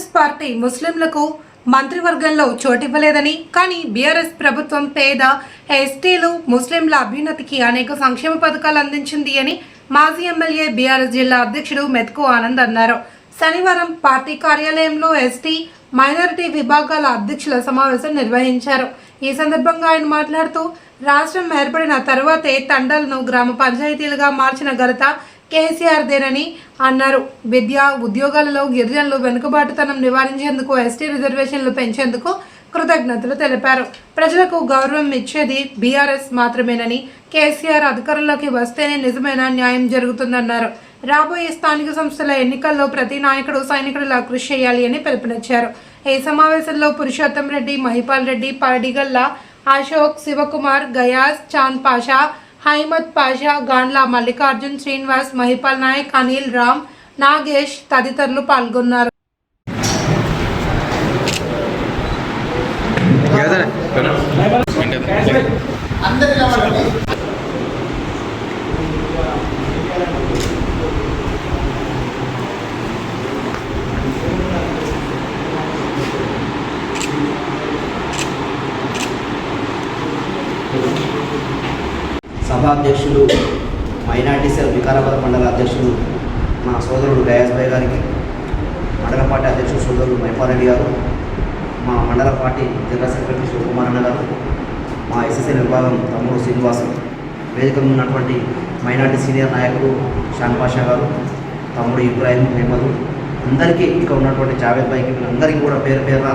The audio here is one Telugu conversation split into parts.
కాంగ్రెస్ పార్టీ ముస్లింలకు మంత్రివర్గంలో చోటివ్వలేదని కానీ బీఆర్ఎస్ ప్రభుత్వం పేద ఎస్టీలు ముస్లింల అభ్యున్నతికి అనేక సంక్షేమ పథకాలు అందించింది అని మాజీ ఎమ్మెల్యే బీఆర్ఎస్ జిల్లా అధ్యక్షుడు మెత్కు ఆనంద్ అన్నారు. శనివారం పార్టీ కార్యాలయంలో ఎస్టీ మైనారిటీ విభాగాల అధ్యక్షుల సమావేశం నిర్వహించారు. ఈ సందర్భంగా ఆయన మాట్లాడుతూ రాష్ట్రం ఏర్పడిన తర్వాతే తండాలను గ్రామ పంచాయతీలుగా మార్చిన ఘనత కేసీఆర్దేనని అన్నారు. విద్య ఉద్యోగాలలో గిరిజనులు వెనుకబాటుతనం నివారించేందుకు ఎస్టీ రిజర్వేషన్లు పెంచేందుకు కృతజ్ఞతలు తెలిపారు. ప్రజలకు గౌరవం ఇచ్చేది బీఆర్ఎస్ మాత్రమేనని కేసీఆర్ అధికారంలోకి వస్తేనే నిజమైన న్యాయం జరుగుతుందన్నారు. రాబోయే స్థానిక సంస్థల ఎన్నికల్లో ప్రతి నాయకుడు సైనికుడిలా కృషి చేయాలి అని పిలుపునిచ్చారు. ఈ సమావేశంలో పురుషోత్తం రెడ్డి మహిపాల్ రెడ్డి పాడిగల్లా అశోక్ శివకుమార్ గయాస్ చాంద్ పాషా హైమద్ పాషా గాండ్ల మల్లికార్జున్ శ్రీనివాస్ మహిపాల్ నాయక్ అనిల్ రామ్ నాగేష్ తదితరులు పాల్గొన్నారు Thank you. సభాధ్యక్షులు మైనార్టీ సెల్ వికారాబాద్ మండల అధ్యక్షులు మా సోదరుడు గయాస్ భాయ్ గారికి మండల పార్టీ అధ్యక్షుడు సోదరుడు మైపారెడ్డి గారు మా మండల పార్టీ జనరల్ సెక్రటరీ శివకుమారన్న అన్న గారు మా ఎస్ఎస్ఎల్ విభాగం తమ్ముడు శ్రీనివాసు వేదిక ఉన్నటువంటి మైనార్టీ సీనియర్ నాయకుడు షాన్ పాషా గారు తమ్ముడు ఇబ్రాహిం హేమదు అందరికీ ఇక్కడ ఉన్నటువంటి జావేద్ భాయ్కి అందరికీ కూడా పేరు పేరున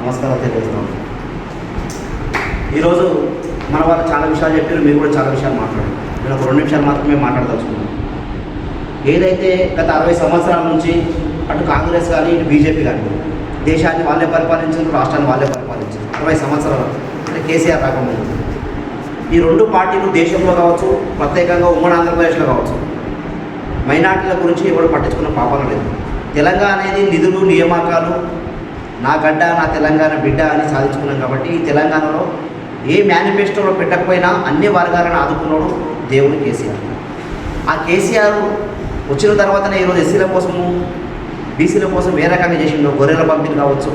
నమస్కారాలు తెలియజేస్తాం ఈరోజు మన వాళ్ళు చాలా విషయాలు చెప్పారు మీరు కూడా చాలా విషయాలు మాట్లాడారు. నేను ఒక రెండు నిమిషాలు మాత్రమే మాట్లాడదలుచుకున్నాను. ఏదైతే గత అరవై సంవత్సరాల నుంచి అటు కాంగ్రెస్ కానీ ఇటు బీజేపీ కానీ దేశాన్ని వాళ్ళే పరిపాలించారు రాష్ట్రాన్ని వాళ్ళే పరిపాలించారు. అరవై సంవత్సరాలు అంటే కేసీఆర్ రాకముందు. ఈ రెండు పార్టీలు దేశంలో కావచ్చు ప్రత్యేకంగా ఉమ్మడి ఆంధ్రప్రదేశ్లో కావచ్చు మైనార్టీల గురించి ఎవరు పట్టించుకున్న పాపాలు లేదు. తెలంగాణ అనేది నిధులు నియామకాలు నా గడ్డ నా తెలంగాణ బిడ్డ అని సాధించుకున్నాం కాబట్టి ఈ తెలంగాణలో ఏ మేనిఫెస్టోలో పెట్టకపోయినా అన్ని వర్గాలను ఆదుకున్నాడు దేవుడు కేసీఆర్. ఆ కేసీఆర్ వచ్చిన తర్వాతనే ఈరోజు ఎస్సీల కోసము బీసీల కోసం ఏ రకంగా చేసిండో గొర్రెల పంపిణీ కావచ్చు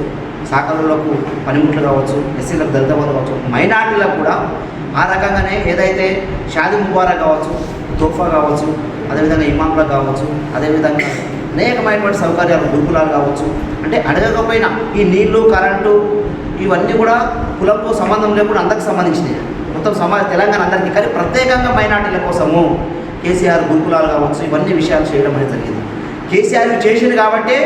సాకరులకు పనిముట్లు కావచ్చు ఎస్సీలకు దళిత వాళ్ళు కావచ్చు మైనార్టీలకు కూడా ఆ రకంగానే ఏదైతే షాది ముబారక్ కావచ్చు తోఫా కావచ్చు అదేవిధంగా ఇమాంలకు కావచ్చు అదేవిధంగా అనేకమైనటువంటి సౌకర్యాలు గురుకులాలు కావచ్చు అంటే అడగకపోయినా ఈ నీళ్ళు కరెంటు ఇవన్నీ కూడా కులంతో సంబంధం లేకుండా అందరికి సంబంధించినవి మొత్తం సమాజ తెలంగాణ అందరికీ. కానీ ప్రత్యేకంగా మైనార్టీల కోసము కేసీఆర్ గురుకులాలు కావచ్చు ఇవన్నీ విషయాలు చేయడం అనేది జరిగింది. కేసీఆర్ చేసింది కాబట్టే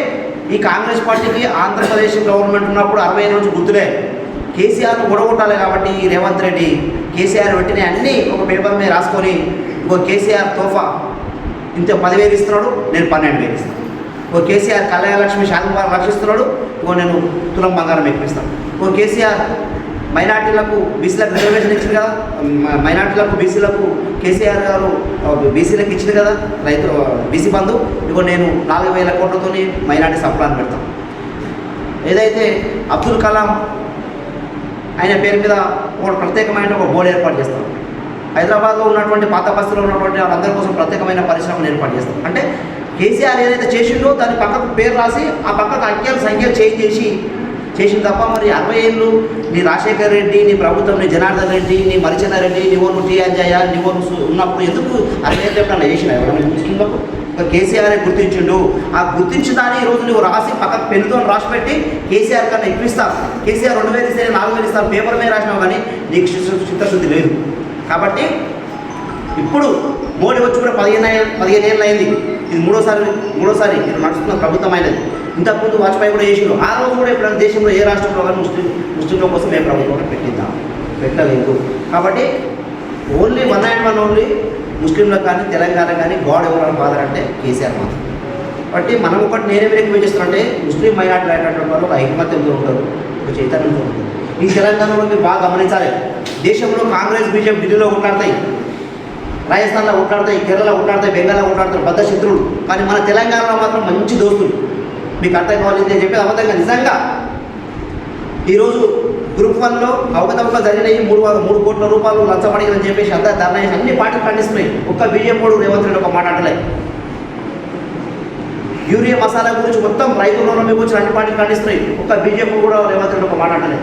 ఈ కాంగ్రెస్ పార్టీకి ఆంధ్రప్రదేశ్ గవర్నమెంట్ ఉన్నప్పుడు అరవై ఐదు రోజు గుర్తులే. కేసీఆర్ను గొడగొట్టాలి కాబట్టి ఈ రేవంత్ రెడ్డి కేసీఆర్ వెంటనే అన్నీ ఒక పేపర్ మీద రాసుకొని ఇంకో కేసీఆర్ తోఫా. ఇంత పదివేలు ఇస్తున్నాడు నేను పన్నెండు వేలు ఇస్తాను. ఓ కేసీఆర్ కళ్యాణ లక్ష్మి శాంతివారం రక్షిస్తున్నాడు ఓ నేను తులం బంగారం ఎక్కిస్తాను. ఓ కేసీఆర్ మైనార్టీలకు బీసీలకు రిజర్వేషన్ ఇచ్చింది కదా? మైనార్టీలకు బీసీలకు కేసీఆర్ గారు బీసీలకు ఇచ్చింది కదా? రైతు బీసీ బంధు? ఇదిగో నేను నాలుగు వేల కోట్లతోనే మైనార్టీ సప్లాన్ పెడతాం. ఏదైతే అబ్దుల్ కలాం ఆయన పేరు మీద ఒక ప్రత్యేకమైన ఒక బోర్డు ఏర్పాటు చేస్తాం. హైదరాబాద్లో ఉన్నటువంటి పాత బస్సులో ఉన్నటువంటి వాళ్ళందరి కోసం ప్రత్యేకమైన పరిశ్రమను ఏర్పాటు చేస్తాం. అంటే కేసీఆర్ ఏదైతే చేసిండో దాని పక్కకు పేరు రాసి ఆ పక్కకు అంకెలు సంఖ్యలు చేంజ్ చేసి చేసింది తప్ప మరి అరవై ఏళ్ళు నీ రాజశేఖర్ రెడ్డి నీ ప్రభుత్వం నీ జనార్దన్ రెడ్డి నీ మరిచంద్ర రెడ్డి నీ నువ్వు టీ అంజయ్య నీవో నువ్వు ఉన్నప్పుడు ఎందుకు అరవై ఏళ్ళు ఎప్పుడన్నా చేసిన ఎవరైనా కేసీఆర్ గుర్తించిండు. ఆ గుర్తించిన దాన్ని ఈరోజు నువ్వు రాసి పక్కకు పెన్నుతో రాసి పెట్టి కేసీఆర్ కన్నా ఎక్కువ ఇస్తాను కేసీఆర్ రెండు వేలు ఇస్తే నాలుగు వేలు ఇస్తాను పేపర్ మీద రాసినావు కానీ నీకు చిత్తశుద్ధి లేదు. కాబట్టి ఇప్పుడు మోడీ వచ్చి కూడా పదిహేను పదిహేను ఏళ్ళు అయింది. ఇది మూడోసారి మూడోసారి నడుస్తున్న ప్రభుత్వం అయినది. ఇంతకుముందు వాజ్పేయి కూడా చేసిండు. ఆ రోజు కూడా ఇప్పుడు దేశంలో ఏ రాష్ట్రంలో కానీ ముస్లిం ముస్లింల కోసం ఏ ప్రభుత్వం కూడా పెట్టిద్దాం పెట్టలేదు. కాబట్టి only one and one only ముస్లింలకు కానీ తెలంగాణ కానీ గాడ్ ఎవరైనా ఫాదర్ అంటే కేసీఆర్ మాత్రం. కాబట్టి మనం ఒకటి నేనేమి రికమెండ్ చేస్తున్నానంటే ముస్లిం మైనార్టీ అయినటువంటి వాళ్ళు ఒక ఐకమత్యంతో ఉంటారు ఒక చైతన్యంతో ఉంటారు ఈ తెలంగాణలో మీరు బాగా గమనించాలి. దేశంలో కాంగ్రెస్ బీజేపీ ఢిల్లీలో కొట్లాడతాయి. రాజస్థాన్లో కొట్లాడతాయి. కేరళ కొట్లాడతాయి. బెంగాల్లో కొట్లాడతారు. పెద్ద శత్రువులు. కానీ మన తెలంగాణలో మాత్రం మంచి దోస్తులు. మీకు అర్థం కావాలి నేను చెప్పేది అబద్ధంగా నిజంగా ఈరోజు గ్రూప్ వన్లో అవకతవకలు జరిగినాయి మూడు వ- మూడు కోట్ల రూపాయలు లంచమడిగని చెప్పేసి అంతా ధర్నా అన్ని పార్టీలు ఖండిస్తున్నాయి. ఒక్క బీజేపీ రేవంత్ రెడ్డి ఒక మాట అంటలే యూరియా మసాలా గురించి మొత్తం రైతులలో మీకు వచ్చి అన్ని పార్టీలు ఖండిస్తున్నాయి. ఒక్క బీజేపీ కూడా రేవంత్ రెడ్డి ఒక మాట అంటలేదు.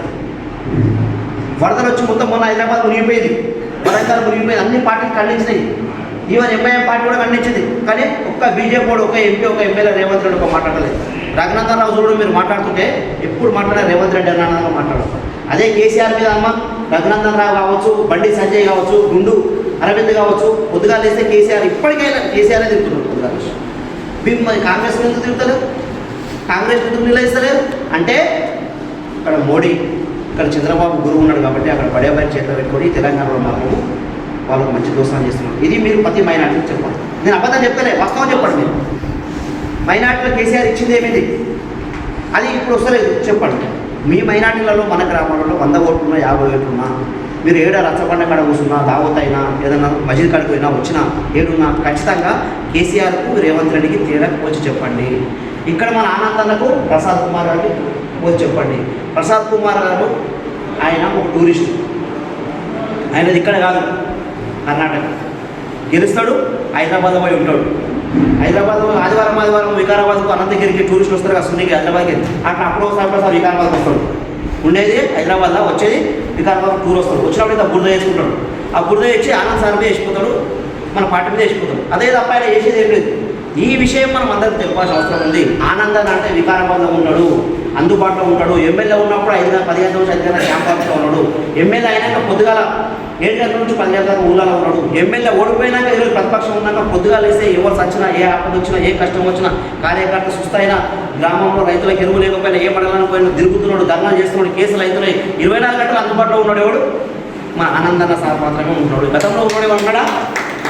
వరదలు వచ్చి మొత్తం మొన్న హైదరాబాద్ మునిగిపోయింది. వరంగల్ మునిగిపోయింది. అన్ని పార్టీలు ఖండించినాయి. ఈవెన్ ఎంఐఎం పార్టీ కూడా ఖండించింది. కానీ ఒక్క బీజేపీ వాడు ఒక ఎంపీ ఒక ఎమ్మెల్యే రేవంత్ రెడ్డి ఒక మాట్లాడలేదు రఘునాథరావు చూడు మీరు మాట్లాడుతుంటే ఎప్పుడు మాట్లాడారు రేవంత్ రెడ్డి అన్న మాట్లాడారు. అదే కేసీఆర్ మీద అమ్మ రఘునందన్ రావు కావచ్చు బండి సంజయ్ కావచ్చు గుండు అరవింద్ కావచ్చు పొద్దుగా లేస్తే కేసీఆర్ ఇప్పటికైనా కేసీఆర్ తిరుగుతున్నారు పొద్దుగా మరి కాంగ్రెస్ ఎందుకు తిరుగుతలేదు కాంగ్రెస్ ఎందుకు నిలదీస్తలేదు అంటే ఇక్కడ మోడీ ఇక్కడ చంద్రబాబు గురువు ఉన్నాడు కాబట్టి అక్కడ బడేబాయి చేతిలో పెట్టుకొని తెలంగాణలో మాకు వాళ్ళకు మంచి దోషాలు చేస్తున్నారు. ఇది మీరు ప్రతి మైనార్టీకి చెప్పాలి. నేను అబద్ధం చెప్పలే వాస్తవం చెప్పండి మీరు. మైనార్టీలో కేసీఆర్ ఇచ్చింది ఏమిటి? అది ఇప్పుడు వస్తలేదు చెప్పండి. మీ మైనార్టీలలో మన గ్రామాలలో వంద ఓట్లున్నా యాభై ఓట్లున్నా మీరు ఏడా రచ్చబండ కాడ కూర్చున్నా దావత్ అయినా ఏదన్నా మజిద్ కాడికి పోయినా వచ్చినా ఏడున్నా ఖచ్చితంగా కేసీఆర్కు రేవంత్ రెడ్డికి తేడాకు పోల్చి చెప్పండి. ఇక్కడ మన ఆనందాలకు ప్రసాద్ కుమార్ గారికి పోల్చి చెప్పండి. ప్రసాద్ కుమార్ గారు ఆయన ఒక టూరిస్ట్. ఆయనది ఇక్కడ కాదు. కర్ణాటక. గెలుస్తాడు హైదరాబాద్ పోయి ఉంటాడు. హైదరాబాద్ ఆదివారం ఆదివారం వికారాబాద్కు అనంతగిరికి టూరిస్టులు వస్తారు కదా సున్నికి హైదరాబాద్కి. అట్లా అప్పుడు ఒకసారి ఒకసారి వికారాబాద్కి వస్తాడు. ఉండేది హైదరాబాద్లో వచ్చేది వికారాబాద్ టూర్ వస్తాడు. వచ్చినప్పుడు ఇంత బురద వేసుకుంటాడు. ఆ బురద వేసి ఆనంద్ సార్ మీద వేసిపోతాడు మన పాట మీద వేసిపోతాడు. అదే తప్ప ఆయన చేసేది ఏం లేదు. ఈ విషయం మనం అందరికి చెప్పాల్సిన అవసరం ఉంది. ఆనందన్ అంటే వికారాబాద్లో ఉన్నాడు అందుబాటులో ఉంటాడు ఎమ్మెల్యే ఉన్నప్పుడు ఐదు గంటల పదిహేను నుంచి ఐదు గంటల క్యాంప్ ఆఫీస్లో ఉన్నాడు. ఎమ్మెల్యే అయినాక పొద్దుగాల ఏడు నుంచి పది గంటల ఊళ్ళలో ఉన్నాడు. ఎమ్మెల్యే ఓడిపోయినాక ఈరోజు ప్రతిపక్షం ఉన్నాక పొద్దుగా లేస్తే ఎవరు వచ్చినా ఏ ఆపద వచ్చినా ఏ కష్టం వచ్చినా కార్యకర్త సుస్థైనా గ్రామంలో రైతులకు ఎరువు లేకపోయినా ఏ మండలానికి పోయినా తిరుగుతున్నాడు ధర్నాలు చేస్తున్నాడు కేసులు అవుతున్నాయి. ఇరవై నాలుగు గంటలు అందుబాటులో ఉన్నాడు ఎవడు? మా ఆనందన్న సార్ మాత్రమే ఉంటున్నాడు గతంలో ఉన్నాడు ఉన్నాడా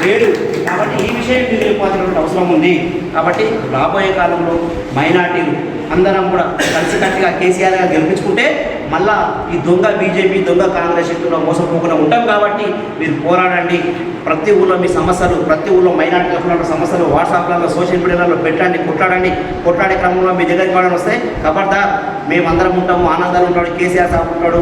లేడు. కాబట్టి ఈ విషయం మీరు అవసరం ఉంది. కాబట్టి రాబోయే కాలంలో మైనార్టీలు అందరం కూడా కలిసికట్టుగా కేసీఆర్గా గెలిపించుకుంటే మళ్ళా ఈ దొంగ బీజేపీ దొంగ కాంగ్రెస్ శక్తుల్లో మోసపోకుండా ఉంటాం కాబట్టి మీరు పోరాడండి. ప్రతి ఊళ్ళో మీ సమస్యలు ప్రతి ఊళ్ళో మైనార్టీలకు ఉన్న సమస్యలు వాట్సాప్లలో సోషల్ మీడియాలో పెట్టండి కొట్లాడండి. కొట్లాడే క్రమంలో మీ దగ్గరికి వాళ్ళని వస్తాయి ఖబర్దార్ మేమందరం ఉంటాము ఆనందాలు ఉంటాడు కేసీఆర్ సాబ్ ఉంటాడు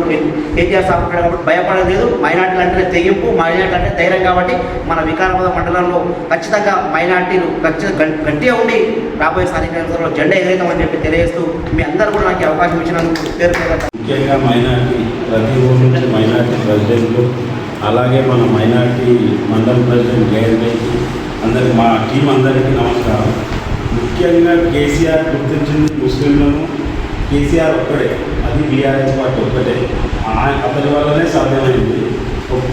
కేటీఆర్ సాబ్ ఉంటాడు కాబట్టి భయపడలేదు మైనార్టీలు అంటే తెగింపు మైనార్టీ అంటే ధైర్యం కాబట్టి మన వికారాబాద్ మండలంలో ఖచ్చితంగా మైనార్టీలు ఖచ్చితంగా గట్టిగా ఉండి రాబోయే స్థానిక జెండా ఎగరేతామని చెప్పి తెలియజేస్తూ మీ అందరూ కూడా నాకు అవకాశం ఇచ్చినందుకు పేరు ముఖ్యంగా మైనార్టీ ప్రతి ఊరు నుంచి మైనార్టీ ప్రెసిడెంట్లు అలాగే మన మైనార్టీ మండల ప్రెసిడెంట్ జయంతి అందరికి మా టీం అందరికీ నమస్కారం. ముఖ్యంగా కేసీఆర్ గుర్తించింది ముస్లింలను కేసీఆర్ ఒక్కడే. అది బీఆర్ఎస్ పార్టీ ఒక్కటే. అతని వల్లనే సాధ్యమైంది.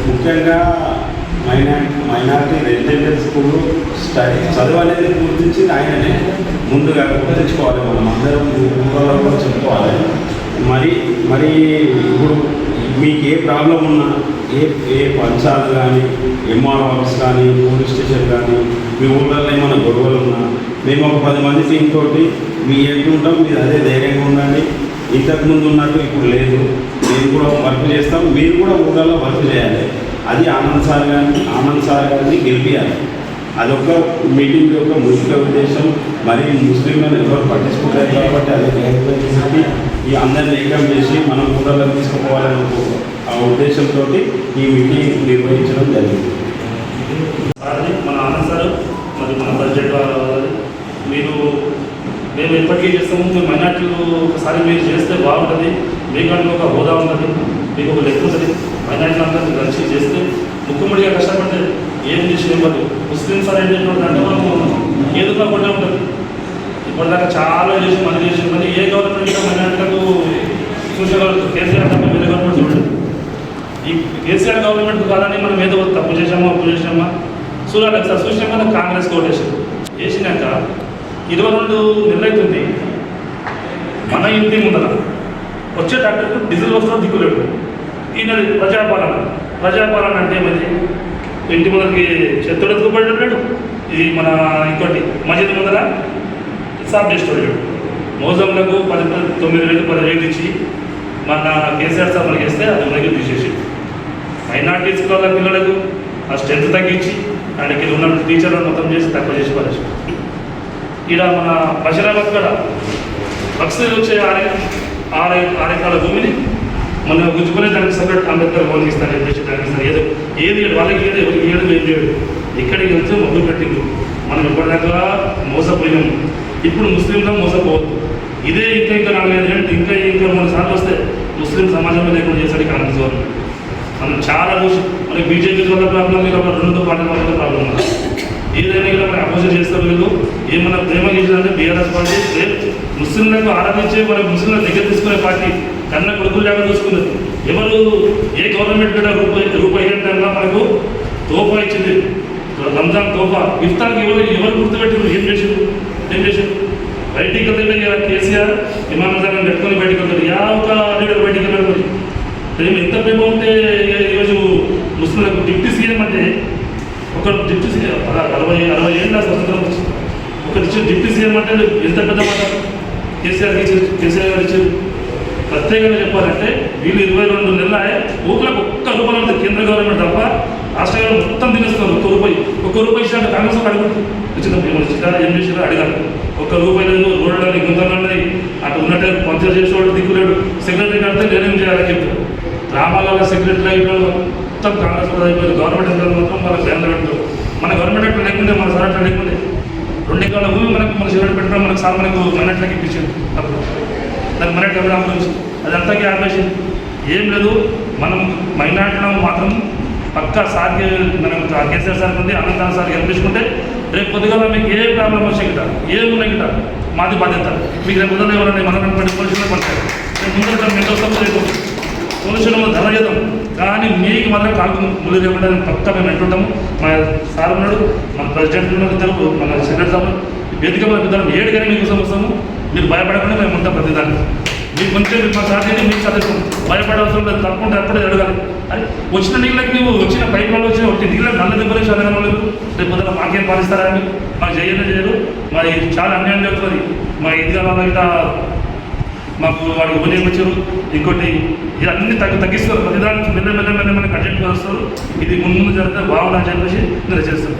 ముఖ్యంగా minority minority residential school study చదువు అనేది గుర్తించింది ఆయననే. ముందుగా గుర్తించుకోవాలి మనం అందరం కూడా చెప్పుకోవాలి. మరి మరి ఇప్పుడు మీకు ఏ ప్రాబ్లం ఉన్నా ఏ ఏ పంచాలు కానీ ఎంఆర్ ఆఫీస్ కానీ పోలీస్ స్టేషన్ కానీ మీ ఊళ్ళల్లో ఏమైనా గొడవలు ఉన్నా మేము ఒక పది మంది టీం తోటి మీ ఎటు ఉంటాం మీరు అదే ధైర్యంగా ఉండండి. ఇంతకు ముందు ఉన్నట్టు ఇప్పుడు లేదు. మేము కూడా వర్క్ చేస్తాం మీరు కూడా ఊళ్ళల్లో వర్క్ చేయాలి. అది ఆనంద్ సార్ గారిని ఆనంద్ సార్ గారిని గెలిపించాలి అదొక మీటింగ్ యొక్క ముఖ్య ఉద్దేశం. మరి ముస్లింలను ఎవరు పట్టించుకుంటారు కాబట్టి అది చేసి ఈ అందరిని ఏకం చేసి మనం ఊళ్ళలో తీసుకుపోవాలని ఆ ఉద్దేశంతో ఈ మీటింగ్ నిర్వహించడం జరిగింది సార్ని మన ఆనంద్ సార్ మరి మన బడ్జెట్ వాళ్ళది మీరు మేము ఇప్పటికీ చేస్తాము మేము మైనార్టీలు ఒకసారి మీరు చేస్తే బాగుంటుంది మీకంటే ఒక హోదా ఉంటుంది మీకు ఒక లెక్క ఉంటుంది. మైనార్టీలు అందరూ కలిసి చేస్తే ముఖ్యమంత్రిగా కష్టపడితే ఏం చేసి వాళ్ళు ముస్లిమ్స్ అనేది అంటే మనము ఏదన్నా కూడా ఉంటుంది. ఇప్పటిదాకా చాలా చేసి మనం చేసిన పని ఏ గవర్నమెంట్ మైనార్టీలకు చూసేవాళ్ళు కేసీఆర్ తప్ప వేరే గవర్నమెంట్ చూడలేదు. ఈ కేసీఆర్ గవర్నమెంట్ కాదని మనం ఏదో తప్పు చేసామా అప్పు చేసామా చూడాలి సార్ చూసినాం కదా కాంగ్రెస్ కోటేషన్. చేసినాక ఇరవై రెండు నెలలు అవుతుంది మన ఇంటి ముందర వచ్చే డాక్టర్కు డీజిల్ వస్తున్న దిక్కులేడు ఈయన ప్రజాపాలన. ప్రజాపాలన అంటే ఏమైంది? ఇంటి ముందరికి చెత్తడు ఎత్తుకుపడ్డాడు ఇది మన ఇంకోటి మసీద్ ముందర సాఫ్ చేస్తాడు మోజంలకు పది పది- తొమ్మిది వేలు పది వేలు ఇచ్చి మన కేసీఆర్ సార్ మనకి ఇస్తే అది మనకి తీసేసి. మైనార్టీ వాళ్ళ పిల్లలకు ఆ స్ట్రెంత్ తగ్గించి ఆయనకి ఉన్న టీచర్లను మొత్తం చేసి తక్కువ చేసి పడేసి ఇక్కడ మన బషీరాబాద్ కూడా పక్షులు వచ్చే ఆరే ఆరే ఆరేకాల భూమిని మనం గుంజుకునే దానికి సపరేట్ అంబేద్కర్ భవన్ ఇస్తాను చెప్పేసి దానికి ఇస్తాను ఏదో ఏది వాళ్ళకి ఏదో ఎవరికి ఏడు ఏం చేయడు ఇక్కడికి వెళ్తే మొదలు పెట్టింది మనం ఇప్పటిదాకా మోసపోయినాం. ఇప్పుడు ముస్లింలో మోసపోవద్దు. ఇదే ఇంకా ఇంకా నాలుగైదు ఇంకా ఇంకా మూడు సార్లు వస్తే ముస్లిం సమాజంలో లేకుండా చేశాడు కాంగ్రెస్ గవర్నమెంట్ మనం చాలా రోజు మనకి బీజేపీ వల్ల ప్రాబ్లం లేదు రెండు పార్టీల వల్ల ప్రాబ్లం. ఏదైనా కూడా మనం అపోజిట్ చేస్తారు వీళ్ళు. ఏమన్నా ప్రేమ చేసిందంటే బీఆర్ఎస్ పార్టీ. ముస్లింలకు ఆరాధించే మన ముస్లింల దగ్గర తీసుకునే పార్టీ. కన్న కొడుకులు లేక చూసుకున్నది. ఎవరు ఏ గవర్నమెంట్ కూడా రూపాయి రూపాయి అంటే మనకు తోఫా ఇచ్చింది. రంజాన్ తోఫా. ఇఫ్తార్కి ఎవరు ఎవరు గుర్తుపెట్టారు ఏం చేశారు ఏం చేశారు బయటికి వెళ్తే ఇలా కేసీఆర్ ఇమాన్ జగన్ పెట్టుకొని బయటికి వెళ్తారు యా ఒక లీడర్ బయటికి వెళ్ళారు మరి ప్రేమ ఎంత ప్రేమ ఉంటే ఈ- ఈరోజు ముస్లింలకు డిప్యూటీ సీఎం అంటే ఒక డిప్యూటీ సీఎం అలా అరవై అరవై ఏళ్ళ స్వతంత్రం వచ్చింది. ఒక డిప్యూ- డిప్యూటీ సీఎం అంటే ఎంత పెద్ద మాట? కేసీఆర్ ఇచ్చారు కేసీఆర్ గారు ఇచ్చారు. ప్రత్యేకంగా చెప్పాలంటే వీళ్ళు ఇరవై రెండు నెలల ఊర్లకు ఒక్క రూపాయలు ఉంటుంది కేంద్ర గవర్నమెంట్ తప్ప. రాష్ట్ర గవర్నమెంట్ మొత్తం తినేస్తున్నారు ఒక్క రూపాయి. ఒక్క రూపాయి ఇచ్చినట్టు కాంగ్రెస్ వాళ్ళు అడుగుతుంది వచ్చిందా మేము వచ్చిందా ఏం చేసినా ఒక్క రూపాయి లేదు రోడ్లని గుంతలున్నాయి అటు ఉన్నట్టే పంచాయతీ చేసేవాడు దిక్కులేడు. సెక్రటరీ కడితే నేనేం చేయాలని చెప్పారు గ్రామాలలో సెక్రటరీ అయిపోయాడు. మొత్తం కాంగ్రెస్ వాళ్ళు గవర్నమెంట్ ఎంప్లాయీలు మాత్రం మన కేంద్ర పెట్టు మన గవర్నమెంట్ అట్లా లేకుండా మన సార్ అట్లా లేకుంటే. రెండు ఎకరాల భూమి మనకు మన సెక్రటరీ పెట్టడం మనకు సార్ మనకు మన్నట్లకి ఇప్పించింది అప్పుడు దానికి మన డెవలప్ గురించి అదంతాకి ఆపేసింది. ఏం లేదు. మనం మైనార్టీలో మాత్రం పక్కా సార్కి మనం కేసీఆర్ సార్ ఉంది అనంతరం సార్ గెలిపించుకుంటే రేపు పొద్దుగాల మీకు ఏ ప్రాబ్లం వచ్చే గిట? ఏమున్నాయి గిట? మాది బాధ్యత. మీకు రేపు పొద్దున ఎవరైనా మనం పోలీసులు పడతారు. రేపు ముందు రేపు పోలీసులు ధర చేద్దాం. కానీ మీకు మాత్రం కాకు ముందు లేకుండా పక్కా మేము ఎంటుంటాము మా సార్ ఉన్నాడు మన ప్రెసిడెంట్ ఉన్నారు ఇద్దరు మన సెక్రటరీ సార్ వేదిక మీద ఏడు కానీ మీకోసం వస్తాము. మీరు భయపడకుండా మేము ఉంటాం ప్రతిదాన్ని. మీకు మంచిగా మా సార్ మీకు చదువుతాం భయపడవసరం లేదు తప్పకుండా అప్పుడే అడగాలి. అని వచ్చిన నీళ్ళకి నువ్వు వచ్చిన పైపులలో వచ్చిన ఒకటి నీళ్ళకి నల్ల దెబ్బలు చదవడం లేదు. రేపు పొద్దున మాకేం పాలిస్తారా అని మాకు చేయలేదు చేయరు మరి చాలా అన్యాయం జరుగుతుంది. మా ఇదిగా మా ఇట్లా మాకు వాడు ఉపయోగం వచ్చారు ఇంకోటి ఇవన్నీ తగ్గు తగ్గిస్తారు. ప్రతిదానికి మెల్ల మెల్ల మెల్ల మెల్ల కట్టెట్టు వస్తారు. ఇది ముందు జరిగితే బాగుందని చెప్పేసి నేను చేస్తాను